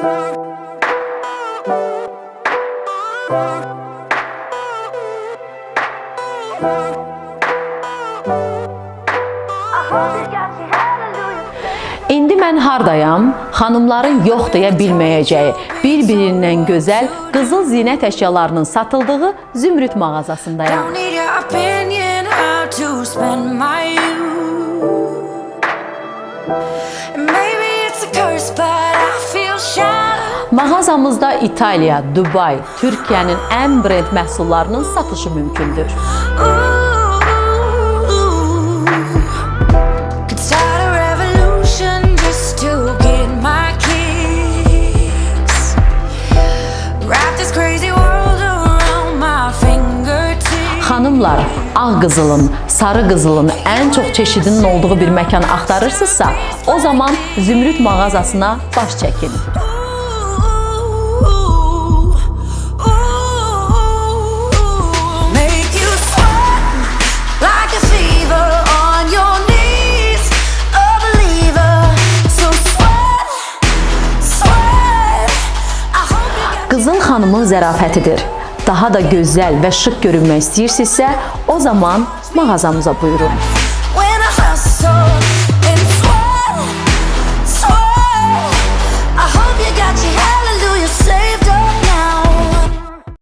İndi mən hardayam? Xanımların yox deyə bilməyəcəyi, bir-birindən gözəl qızıl zinət əşyalarının satıldığı Zümrüd mağazasındayam. Maybe it's a curse, but I feel shy. Mağazamızda İtaliya, Dubay, Türkiyənin ən brend məhsullarının satışı mümkündür. Xanımlar, ağ qızılın, sarı qızılın ən çox çeşidinin olduğu bir məkan axtarırsınızsa, o zaman Zümrüd mağazasına baş çəkin. Qızıl xanımın zərafətidir. Daha da gözəl və şıq görünmək istəyirsinizsə, o zaman mağazamıza buyurun.